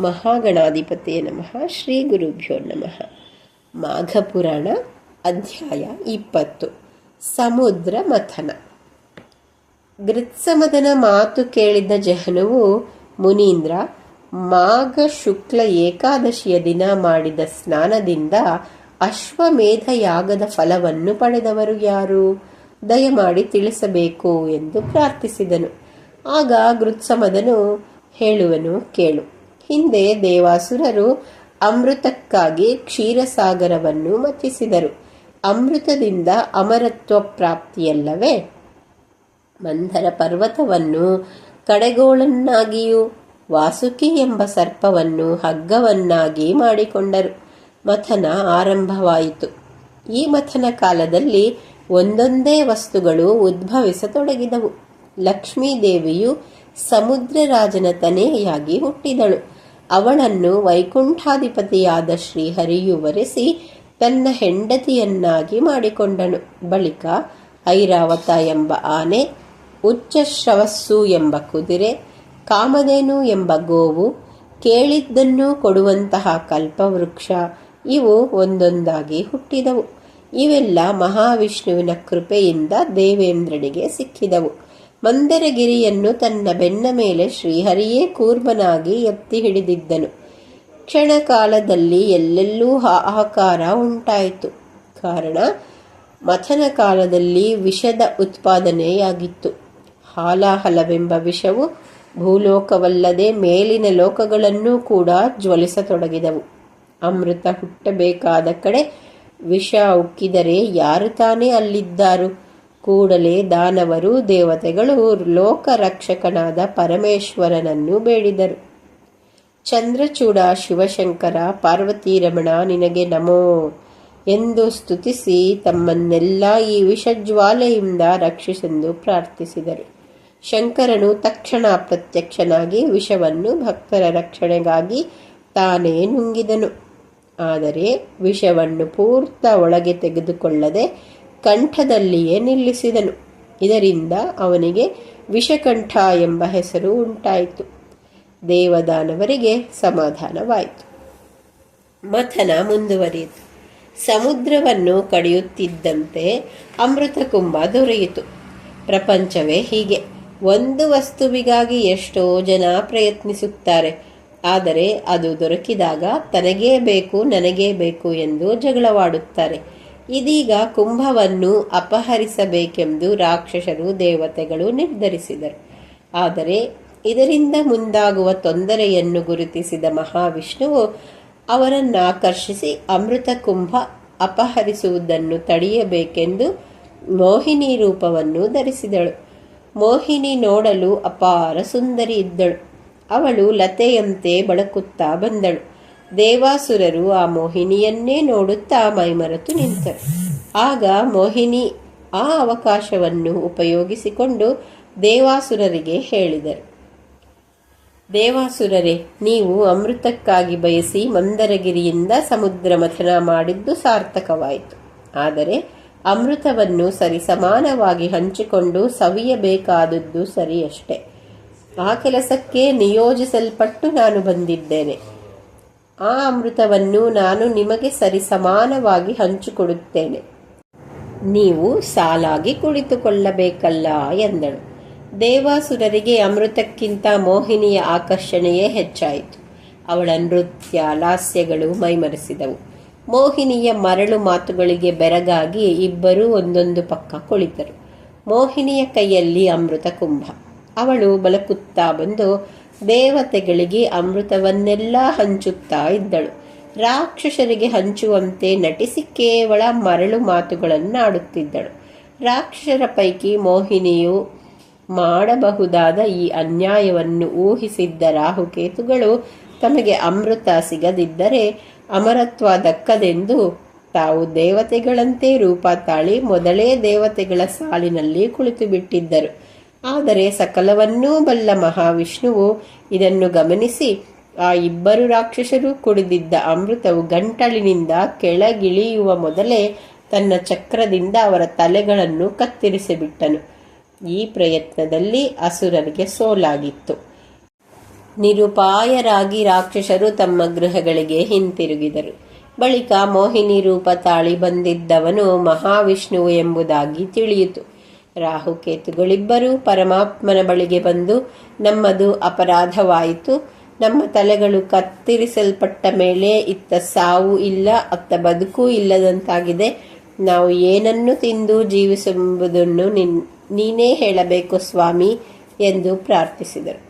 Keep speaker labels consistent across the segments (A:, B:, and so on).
A: ಮಹಾಗಣಾಧಿಪತಿಯ ನಮಃ, ಶ್ರೀ ಗುರುಭ್ಯೋ ನಮಃ. ಮಾಘಪುರಾಣ ಅಧ್ಯಾಯ ಇಪ್ಪತ್ತು. ಸಮುದ್ರ ಮಥನ ಗೃತ್ಸಮದನ ಮಾತು ಕೇಳಿದ ಜಹನವು ಮುನೀಂದ್ರ ಮಾಘ ಶುಕ್ಲ ಏಕಾದಶಿಯ ದಿನ ಮಾಡಿದ ಸ್ನಾನದಿಂದ ಅಶ್ವಮೇಧ ಯಾಗದ ಫಲವನ್ನು ಪಡೆದವರು ಯಾರು? ದಯಮಾಡಿ ತಿಳಿಸಬೇಕು ಎಂದು ಪ್ರಾರ್ಥಿಸಿದನು. ಆಗ ಗೃತ್ಸಮದನು ಹೇಳುವನು ಕೇಳು. ಹಿಂದೆ ದೇವಾಸುರರು ಅಮೃತಕ್ಕಾಗಿ ಕ್ಷೀರಸಾಗರವನ್ನು ಮಥಿಸಿದರು ಅಮೃತದಿಂದ ಅಮರತ್ವ ಪ್ರಾಪ್ತಿಯಲ್ಲವೇ? ಮಂದರ ಪರ್ವತವನ್ನು ಕಡೆಗೋಳನ್ನಾಗಿಯೂ, ವಾಸುಕಿ ಎಂಬ ಸರ್ಪವನ್ನು ಹಗ್ಗವನ್ನಾಗಿ ಮಾಡಿಕೊಂಡರು. ಮಥನ ಆರಂಭವಾಯಿತು. ಈ ಮಥನ ಕಾಲದಲ್ಲಿ ಒಂದೊಂದೇ ವಸ್ತುಗಳು ಉದ್ಭವಿಸತೊಡಗಿದವು. ಲಕ್ಷ್ಮೀದೇವಿಯು ಸಮುದ್ರರಾಜನ ತನೆಯಾಗಿ ಹುಟ್ಟಿದಳು. ಅವಳನ್ನು ವೈಕುಂಠಾಧಿಪತಿಯಾದ ಶ್ರೀಹರಿಯು ವರೆಸಿ ತನ್ನ ಹೆಂಡತಿಯನ್ನಾಗಿ ಮಾಡಿಕೊಂಡನು. ಬಳಿಕ ಐರಾವತ ಎಂಬ ಆನೆ, ಉಚ್ಚಶ್ರವಸ್ಸು ಎಂಬ ಕುದುರೆ, ಕಾಮಧೇನು ಎಂಬ ಗೋವು, ಕೇಳಿದ್ದನ್ನು ಕೊಡುವಂತಹ ಕಲ್ಪವೃಕ್ಷ, ಇವು ಒಂದೊಂದಾಗಿ ಹುಟ್ಟಿದವು. ಇವೆಲ್ಲ ಮಹಾವಿಷ್ಣುವಿನ ಕೃಪೆಯಿಂದ ದೇವೇಂದ್ರನಿಗೆ ಸಿಕ್ಕಿದವು. ಮಂದರಗಿರಿಯನ್ನು ತನ್ನ ಬೆನ್ನ ಮೇಲೆ ಶ್ರೀಹರಿಯೇ ಕೂರ್ಮನಾಗಿ ಎತ್ತಿ ಹಿಡಿದಿದ್ದನು. ಕ್ಷಣ ಕಾಲದಲ್ಲಿ ಎಲ್ಲೆಲ್ಲೂ ಹಾಹಾಕಾರ ಉಂಟಾಯಿತು. ಕಾರಣ, ಮಥನ ಕಾಲದಲ್ಲಿ ವಿಷದ ಉತ್ಪಾದನೆಯಾಗಿತ್ತು. ಹಾಲಾಹಲವೆಂಬ ವಿಷವು ಭೂಲೋಕವಲ್ಲದೆ ಮೇಲಿನ ಲೋಕಗಳನ್ನೂ ಕೂಡ ಜ್ವಲಿಸತೊಡಗಿದವು. ಅಮೃತ ಹುಟ್ಟಬೇಕಾದ ಕಡೆ ವಿಷ ಉಕ್ಕಿದರೆ ಯಾರು ತಾನೇ ಅಲ್ಲಿದ್ದಾರು? ಕೂಡಲೇ ದಾನವರು ದೇವತೆಗಳು ಲೋಕರಕ್ಷಕನಾದ ಪರಮೇಶ್ವರನನ್ನು ಬೇಡಿದರು. ಚಂದ್ರಚೂಡ ಶಿವಶಂಕರ ಪಾರ್ವತೀರಮಣ ನಿನಗೆ ನಮೋ ಎಂದು ಸ್ತುತಿಸಿ ತಮ್ಮನ್ನೆಲ್ಲ ಈ ವಿಷಜ್ವಾಲೆಯಿಂದ ರಕ್ಷಿಸೆಂದು ಪ್ರಾರ್ಥಿಸಿದರು. ಶಂಕರನು ತಕ್ಷಣ ಪ್ರತ್ಯಕ್ಷನಾಗಿ ವಿಷವನ್ನು ಭಕ್ತರ ರಕ್ಷಣೆಗಾಗಿ ತಾನೇ ನುಂಗಿದನು. ಆದರೆ ವಿಷವನ್ನು ಪೂರ್ತ ಒಳಗೆ ತೆಗೆದುಕೊಳ್ಳದೆ ಕಂಠದಲ್ಲಿಯೇ ನಿಲ್ಲಿಸಿದನು. ಇದರಿಂದ ಅವನಿಗೆ ವಿಷಕಂಠ ಎಂಬ ಹೆಸರು ಉಂಟಾಯಿತು. ದೇವದಾನವರಿಗೆ ಸಮಾಧಾನವಾಯಿತು. ಮಥನ ಮುಂದುವರಿಯಿತು. ಸಮುದ್ರವನ್ನು ಕಡಿಯುತ್ತಿದ್ದಂತೆ ಅಮೃತಕುಂಭ ದೊರೆಯಿತು. ಪ್ರಪಂಚವೇ ಹೀಗೆ. ಒಂದು ವಸ್ತುವಿಗಾಗಿ ಎಷ್ಟೋ ಜನ ಪ್ರಯತ್ನಿಸುತ್ತಾರೆ. ಆದರೆ ಅದು ದೊರಕಿದಾಗ ತನಗೇ ಬೇಕು, ನನಗೇ ಬೇಕು ಎಂದು ಜಗಳವಾಡುತ್ತಾರೆ. ಇದೀಗ ಕುಂಭವನ್ನು ಅಪಹರಿಸಬೇಕೆಂದು ರಾಕ್ಷಸರು ದೇವತೆಗಳು ನಿರ್ಧರಿಸಿದರು. ಆದರೆ ಇದರಿಂದ ಮುಂದಾಗುವ ತೊಂದರೆಯನ್ನು ಗುರುತಿಸಿದ ಮಹಾವಿಷ್ಣುವು ಅವರನ್ನು ಆಕರ್ಷಿಸಿ ಅಮೃತ ಕುಂಭ ಅಪಹರಿಸುವುದನ್ನು ತಡೆಯಬೇಕೆಂದು ಮೋಹಿನಿ ರೂಪವನ್ನು ಧರಿಸಿದಳು. ಮೋಹಿನಿ ನೋಡಲು ಅಪಾರ ಸುಂದರಿ ಇದ್ದಳು. ಅವಳು ಲತೆಯಂತೆ ಬಳಕುತ್ತಾ ಬಂದಳು. ದೇವಾಸುರರು ಆ ಮೋಹಿನಿಯನ್ನೇ ನೋಡುತ್ತಾ ಮೈಮರೆತು ನಿಂತರು. ಆಗ ಮೋಹಿನಿ ಆ ಅವಕಾಶವನ್ನು ಉಪಯೋಗಿಸಿಕೊಂಡು ದೇವಾಸುರರಿಗೆ ಹೇಳಿದರು. ದೇವಾಸುರರೇ, ನೀವು ಅಮೃತಕ್ಕಾಗಿ ಬಯಸಿ ಮಂದರಗಿರಿಯಿಂದ ಸಮುದ್ರ ಮಥನ ಮಾಡಿದ್ದು ಸಾರ್ಥಕವಾಯಿತು. ಆದರೆ ಅಮೃತವನ್ನು ಸರಿಸಮಾನವಾಗಿ ಹಂಚಿಕೊಂಡು ಸವಿಯಬೇಕಾದದ್ದು ಸರಿಯಷ್ಟೆ. ಆ ಕೆಲಸಕ್ಕೆ ನಿಯೋಜಿಸಲ್ಪಟ್ಟು ನಾನು ಬಂದಿದ್ದೇನೆ. ಆ ಅಮೃತವನ್ನು ನಾನು ನಿಮಗೆ ಸರಿಸಮಾನವಾಗಿ ಹಂಚಿಕೊಡುತ್ತೇನೆ. ನೀವು ಸಾಲಾಗಿ ಕುಳಿತುಕೊಳ್ಳಬೇಕಲ್ಲ ಎಂದಳು. ದೇವಾಸುರರಿಗೆ ಅಮೃತಕ್ಕಿಂತ ಮೋಹಿನಿಯ ಆಕರ್ಷಣೆಯೇ ಹೆಚ್ಚಾಯಿತು. ಅವಳ ನೃತ್ಯ ಲಾಸ್ಯಗಳು ಮೈಮರೆಸಿದವು. ಮೋಹಿನಿಯ ಮರಳು ಮಾತುಗಳಿಗೆ ಬೆರಗಾಗಿ ಇಬ್ಬರೂ ಒಂದೊಂದು ಪಕ್ಕ ಕುಳಿತರು. ಮೋಹಿನಿಯ ಕೈಯಲ್ಲಿ ಅಮೃತ ಕುಂಭ ಅವಳು ಬಲಕುತ್ತಾ ಬಂದು ದೇವತೆಗಳಿಗೆ ಅಮೃತವನ್ನೆಲ್ಲ ಹಂಚುತ್ತಾ ಇದ್ದಳು. ರಾಕ್ಷಸರಿಗೆ ಹಂಚುವಂತೆ ನಟಿಸಿ ಕೇವಲ ಮರಳು ಮಾತುಗಳನ್ನಾಡುತ್ತಿದ್ದಳು. ರಾಕ್ಷಸರ ಪೈಕಿ ಮೋಹಿನಿಯು ಮಾಡಬಹುದಾದ ಈ ಅನ್ಯಾಯವನ್ನು ಊಹಿಸಿದ್ದ ರಾಹುಕೇತುಗಳು ತಮಗೆ ಅಮೃತ ಸಿಗದಿದ್ದರೆ ಅಮರತ್ವ ದಕ್ಕದೆಂದು ತಾವು ದೇವತೆಗಳಂತೆ ರೂಪ ತಾಳಿ ಮೊದಲೇ ದೇವತೆಗಳ ಸಾಲಿನಲ್ಲಿ ಕುಳಿತು ಬಿಟ್ಟಿದ್ದರು ಆದರೆ ಸಕಲವನ್ನೂ ಬಲ್ಲ ಮಹಾವಿಷ್ಣುವು ಇದನ್ನು ಗಮನಿಸಿ, ಆ ಇಬ್ಬರು ರಾಕ್ಷಸರು ಕುಡಿದಿದ್ದ ಅಮೃತವು ಗಂಟಲಿನಿಂದ ಕೆಳಗಿಳಿಯುವ ಮೊದಲೇ ತನ್ನ ಚಕ್ರದಿಂದ ಅವರ ತಲೆಗಳನ್ನು ಕತ್ತರಿಸಿಬಿಟ್ಟನು. ಈ ಪ್ರಯತ್ನದಲ್ಲಿ ಅಸುರರಿಗೆ ಸೋಲಾಗಿತ್ತು. ನಿರುಪಾಯರಾಗಿ ರಾಕ್ಷಸರು ತಮ್ಮ ಗೃಹಗಳಿಗೆ ಹಿಂತಿರುಗಿದರು. ಬಳಿಕ ಮೋಹಿನಿ ರೂಪ ತಾಳಿ ಬಂದಿದ್ದವನು ಮಹಾವಿಷ್ಣುವು ಎಂಬುದಾಗಿ ತಿಳಿಯಿತು. ರಾಹುಕೇತುಗಳಿಬ್ಬರೂ ಪರಮಾತ್ಮನ ಬಳಿಗೆ ಬಂದು ನಮ್ಮದು ಅಪರಾಧವಾಯಿತು. ನಮ್ಮ ತಲೆಗಳು ಕತ್ತರಿಸಲ್ಪಟ್ಟ ಮೇಲೆ ಇತ್ತ ಸಾವು ಇಲ್ಲ, ಅತ್ತ ಬದುಕು ಇಲ್ಲದಂತಾಗಿದೆ. ನಾವು ಏನನ್ನು ತಿಂದು ಜೀವಿಸೆಂಬುದನ್ನು ನಿನ್, ನೀನೇ ಹೇಳಬೇಕು ಸ್ವಾಮಿ ಎಂದು ಪ್ರಾರ್ಥಿಸಿದರು.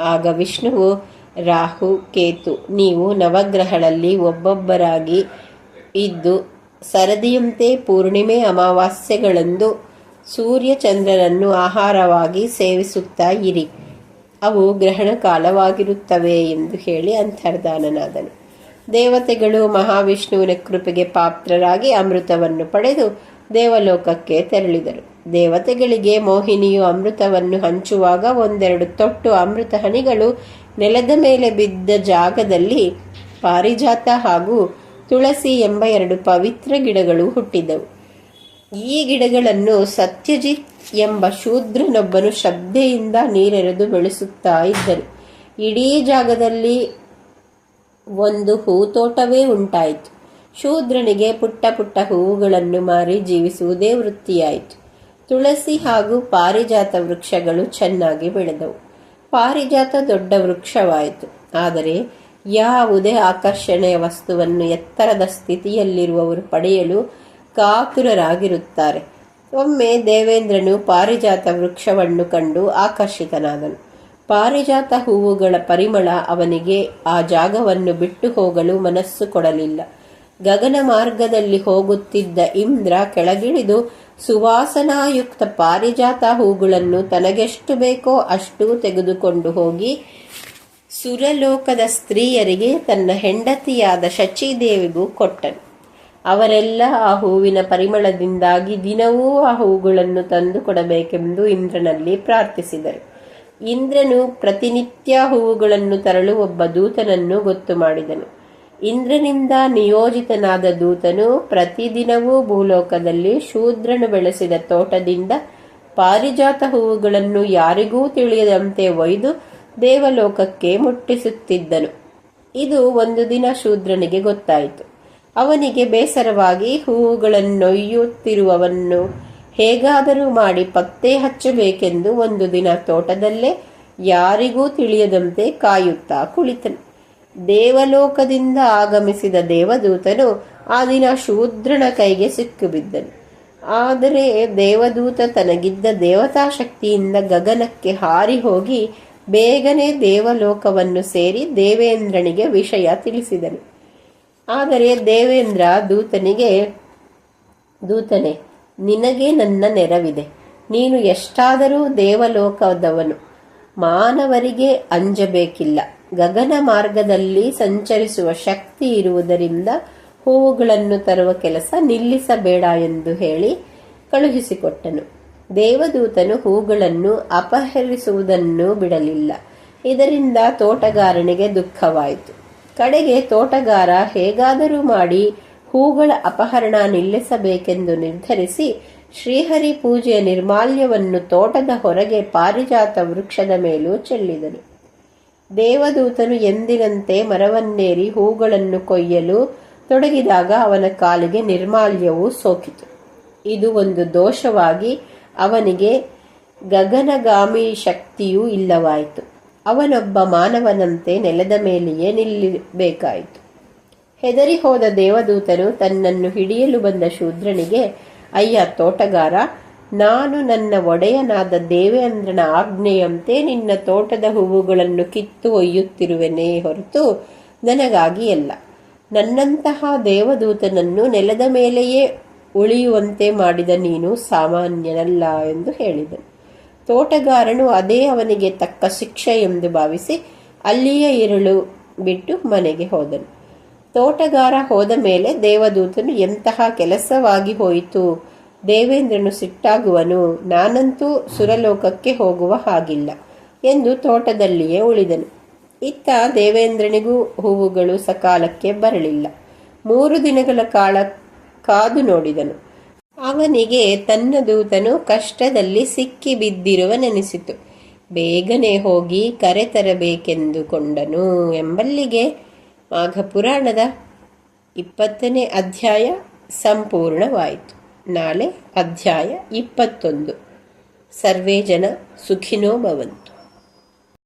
A: ಆಗ ವಿಷ್ಣುವು, ರಾಹು, ಕೇತು, ನೀವು ನವಗ್ರಹಗಳಲ್ಲಿ ಒಬ್ಬೊಬ್ಬರಾಗಿ ಇದ್ದು, ಸರದಿಯಂತೆ ಪೂರ್ಣಿಮೆ ಅಮಾವಾಸ್ಯೆಗಳಂದು ಸೂರ್ಯ ಚಂದ್ರನನ್ನು ಆಹಾರವಾಗಿ ಸೇವಿಸುತ್ತಾ ಇರಿ. ಅವು ಗ್ರಹಣ ಕಾಲವಾಗಿರುತ್ತವೆ ಎಂದು ಹೇಳಿ ಅಂತರ್ಧಾನನಾದನು. ದೇವತೆಗಳು ಮಹಾವಿಷ್ಣುವಿನ ಕೃಪೆಗೆ ಪಾತ್ರರಾಗಿ ಅಮೃತವನ್ನು ಪಡೆದು ದೇವಲೋಕಕ್ಕೆ ತೆರಳಿದರು. ದೇವತೆಗಳಿಗೆ ಮೋಹಿನಿಯು ಅಮೃತವನ್ನು ಹಂಚುವಾಗ ಒಂದೆರಡು ತೊಟ್ಟು ಅಮೃತ ಹನಿಗಳು ನೆಲದ ಮೇಲೆ ಬಿದ್ದ ಜಾಗದಲ್ಲಿ ಪಾರಿಜಾತ ಹಾಗೂ ತುಳಸಿ ಎಂಬ ಎರಡು ಪವಿತ್ರ ಗಿಡಗಳು ಹುಟ್ಟಿದವು. ಈ ಗಿಡಗಳನ್ನು ಸತ್ಯಜಿತ್ ಎಂಬ ಶೂದ್ರನೊಬ್ಬನು ಶ್ರದ್ಧೆಯಿಂದ ನೀರೆರೆದು ಬೆಳೆಸುತ್ತಾ ಇದ್ದರು. ಇಡೀ ಜಾಗದಲ್ಲಿ ಒಂದು ಹೂತೋಟವೇ ಉಂಟಾಯಿತು. ಶೂದ್ರನಿಗೆ ಪುಟ್ಟ ಪುಟ್ಟ ಹೂವುಗಳನ್ನು ಮಾರಿ ಜೀವಿಸುವುದೇ ವೃತ್ತಿಯಾಯಿತು. ತುಳಸಿ ಹಾಗೂ ಪಾರಿಜಾತ ವೃಕ್ಷಗಳು ಚೆನ್ನಾಗಿ ಬೆಳೆದವು. ಪಾರಿಜಾತ ದೊಡ್ಡ ವೃಕ್ಷವಾಯಿತು. ಆದರೆ ಯಾವುದೇ ಆಕರ್ಷಣೆಯ ವಸ್ತುವನ್ನು ಎತ್ತರದ ಸ್ಥಿತಿಯಲ್ಲಿರುವವರು ಪಡೆಯಲು ಕಾತುರರಾಗಿರುತ್ತಾರೆ. ಒಮ್ಮೆ ದೇವೇಂದ್ರನು ಪಾರಿಜಾತ ವೃಕ್ಷವನ್ನು ಕಂಡು ಆಕರ್ಷಿತನಾದನು. ಪಾರಿಜಾತ ಹೂವುಗಳ ಪರಿಮಳ ಅವನಿಗೆ ಆ ಜಾಗವನ್ನು ಬಿಟ್ಟು ಹೋಗಲು ಮನಸ್ಸು ಕೊಡಲಿಲ್ಲ. ಗಗನ ಮಾರ್ಗದಲ್ಲಿ ಹೋಗುತ್ತಿದ್ದ ಇಂದ್ರ ಕೆಳಗಿಳಿದು, ಸುವಾಸನಾಯುಕ್ತ ಪಾರಿಜಾತ ಹೂಗಳನ್ನು ತನಗೆಷ್ಟು ಬೇಕೋ ಅಷ್ಟು ತೆಗೆದುಕೊಂಡು ಹೋಗಿ, ಸುರಲೋಕದ ಸ್ತ್ರೀಯರಿಗೆ ತನ್ನ ಹೆಂಡತಿಯಾದ ಶಚಿದೇವಿಗೂ ಕೊಟ್ಟನು. ಅವರೆಲ್ಲ ಆ ಹೂವಿನ ಪರಿಮಳದಿಂದಾಗಿ ದಿನವೂ ಆ ಹೂಗಳನ್ನು ತಂದು ಕೊಡಬೇಕೆಂದು ಇಂದ್ರನಲ್ಲಿ ಪ್ರಾರ್ಥಿಸಿದರು. ಇಂದ್ರನು ಪ್ರತಿನಿತ್ಯ ಹೂವುಗಳನ್ನು ತರಲು ಒಬ್ಬ ದೂತನನ್ನು ಗೊತ್ತು ಮಾಡಿದನು. ಇಂದ್ರನಿಂದ ನಿಯೋಜಿತನಾದ ದೂತನು ಪ್ರತಿದಿನವೂ ಭೂಲೋಕದಲ್ಲಿ ಶೂದ್ರನು ಬೆಳೆಸಿದ ತೋಟದಿಂದ ಪಾರಿಜಾತ ಹೂವುಗಳನ್ನು ಯಾರಿಗೂ ತಿಳಿಯದಂತೆ ಒಯ್ದು ದೇವಲೋಕಕ್ಕೆ ಮುಟ್ಟಿಸುತ್ತಿದ್ದನು. ಇದು ಒಂದು ದಿನ ಶೂದ್ರನಿಗೆ ಗೊತ್ತಾಯಿತು. ಅವನಿಗೆ ಬೇಸರವಾಗಿ ಹೂವುಗಳನ್ನೊಯ್ಯುತ್ತಿರುವವನ್ನು ಹೇಗಾದರೂ ಮಾಡಿ ಪತ್ತೆ ಹಚ್ಚಬೇಕೆಂದು ಒಂದು ದಿನ ತೋಟದಲ್ಲೇ ಯಾರಿಗೂ ತಿಳಿಯದಂತೆ ಕಾಯುತ್ತಾ ಕುಳಿತನು. ದೇವಲೋಕದಿಂದ ಆಗಮಿಸಿದ ದೇವದೂತನು ಆ ದಿನ ಶೂದ್ರನ ಕೈಗೆ ಸಿಕ್ಕಿಬಿದ್ದನು. ಆದರೆ ದೇವದೂತ ತನಗಿದ್ದ ದೇವತಾ ಶಕ್ತಿಯಿಂದ ಗಗನಕ್ಕೆ ಹಾರಿ ಹೋಗಿ ಬೇಗನೆ ದೇವಲೋಕವನ್ನು ಸೇರಿ ದೇವೇಂದ್ರನಿಗೆ ವಿಷಯ ತಿಳಿಸಿದನು. ಆದರೆ ದೇವೇಂದ್ರ ದೂತನಿಗೆ, ದೂತನೆ, ನಿನಗೆ ನನ್ನ ನೆರವಿದೆ. ನೀನು ಎಷ್ಟಾದರೂ ದೇವಲೋಕದವನು. ಮಾನವರಿಗೆ ಅಂಜಬೇಕಿಲ್ಲ. ಗಗನ ಮಾರ್ಗದಲ್ಲಿ ಸಂಚರಿಸುವ ಶಕ್ತಿ ಇರುವುದರಿಂದ ಹೂವುಗಳನ್ನು ತರುವ ಕೆಲಸ ನಿಲ್ಲಿಸಬೇಡ ಎಂದು ಹೇಳಿ ಕಳುಹಿಸಿಕೊಟ್ಟನು. ದೇವದೂತನು ಹೂಗಳನ್ನು ಅಪಹರಿಸುವುದನ್ನು ಬಿಡಲಿಲ್ಲ. ಇದರಿಂದ ತೋಟಗಾರನಿಗೆ ದುಃಖವಾಯಿತು. ಕಡೆಗೆ ತೋಟಗಾರ ಹೇಗಾದರೂ ಮಾಡಿ ಹೂಗಳ ಅಪಹರಣ ನಿಲ್ಲಿಸಬೇಕೆಂದು ನಿರ್ಧರಿಸಿ ಶ್ರೀಹರಿ ಪೂಜೆಯ ನಿರ್ಮಾಲ್ಯವನ್ನು ತೋಟದ ಹೊರಗೆ ಪಾರಿಜಾತ ವೃಕ್ಷದ ಮೇಲೂ ಚೆಲ್ಲಿದನು ದೇವದೂತನು ಎಂದಿನಂತೆ ಮರವನ್ನೇರಿ ಹೂಗಳನ್ನು ಕೊಯ್ಯಲು ತೊಡಗಿದಾಗ ಅವನ ಕಾಲಿಗೆ ನಿರ್ಮಾಲ್ಯವು ಸೋಕಿತು. ಇದು ಒಂದು ದೋಷವಾಗಿ ಅವನಿಗೆ ಗಗನಗಾಮಿ ಶಕ್ತಿಯೂ ಇಲ್ಲವಾಯಿತು. ಅವನೊಬ್ಬ ಮಾನವನಂತೆ ನೆಲದ ಮೇಲೆಯೇ ನಿಲ್ಲಬೇಕಾಯಿತು. ಹೆದರಿ ಹೋದ ದೇವದೂತನು ತನ್ನನ್ನು ಹಿಡಿಯಲು ಬಂದ ಶೂದ್ರನಿಗೆ, ಅಯ್ಯ ತೋಟಗಾರ, ನಾನು ನನ್ನ ಒಡೆಯನಾದ ದೇವೇಂದ್ರನ ಆಜ್ಞೆಯಂತೆ ನಿನ್ನ ತೋಟದ ಹೂವುಗಳನ್ನು ಕಿತ್ತು ಒಯ್ಯುತ್ತಿರುವೆನೇ ಹೊರತು ನನಗಾಗಿ ಅಲ್ಲ ನನ್ನಂತಹ ದೇವದೂತನನ್ನು ನೆಲದ ಮೇಲೆಯೇ ಉಳಿಯುವಂತೆ ಮಾಡಿದ ನೀನು ಸಾಮಾನ್ಯನಲ್ಲ ಎಂದು ಹೇಳಿದನು. ತೋಟಗಾರನು ಅದೇ ಅವನಿಗೆ ತಕ್ಕ ಶಿಕ್ಷೆ ಎಂದು ಭಾವಿಸಿ ಅಲ್ಲಿಯೇ ಇರುಳು ಬಿಟ್ಟು ಮನೆಗೆ ಹೋದನು. ತೋಟಗಾರ ಹೋದ ಮೇಲೆ ದೇವದೂತನು, ಎಂತಹ ಕೆಲಸವಾಗಿ ಹೋಯಿತು? ದೇವೇಂದ್ರನು ಸಿಟ್ಟಾಗುವನು, ನಾನಂತೂ ಸುರಲೋಕಕ್ಕೆ ಹೋಗುವ ಹಾಗಿಲ್ಲ ಎಂದು ತೋಟದಲ್ಲಿಯೇ ಉಳಿದನು. ಇತ್ತ ದೇವೇಂದ್ರನಿಗೂ ಹೂವುಗಳು ಸಕಾಲಕ್ಕೆ ಬರಲಿಲ್ಲ. ಮೂರು ದಿನಗಳ ಕಾಲ ಕಾದು ನೋಡಿದನು. ಅವನಿಗೆ ತನ್ನ ದೂತನು ಕಷ್ಟದಲ್ಲಿ ಸಿಕ್ಕಿ ಬಿದ್ದಿರುವ ನೆನೆಸಿತು ಬೇಗನೆ ಹೋಗಿ ಕರೆತರಬೇಕೆಂದುಕೊಂಡನು ಎಂಬಲ್ಲಿಗೆ ಮಾಘಪುರಾಣದ ಇಪ್ಪತ್ತನೇ ಅಧ್ಯಾಯ ಸಂಪೂರ್ಣವಾಯಿತು. ನಾಳೆ ಅಧ್ಯಾಯ ಇಪ್ಪತ್ತೊಂದು. ಸರ್ವೇ ಜನ ಸುಖಿನೋ ಭವಂತು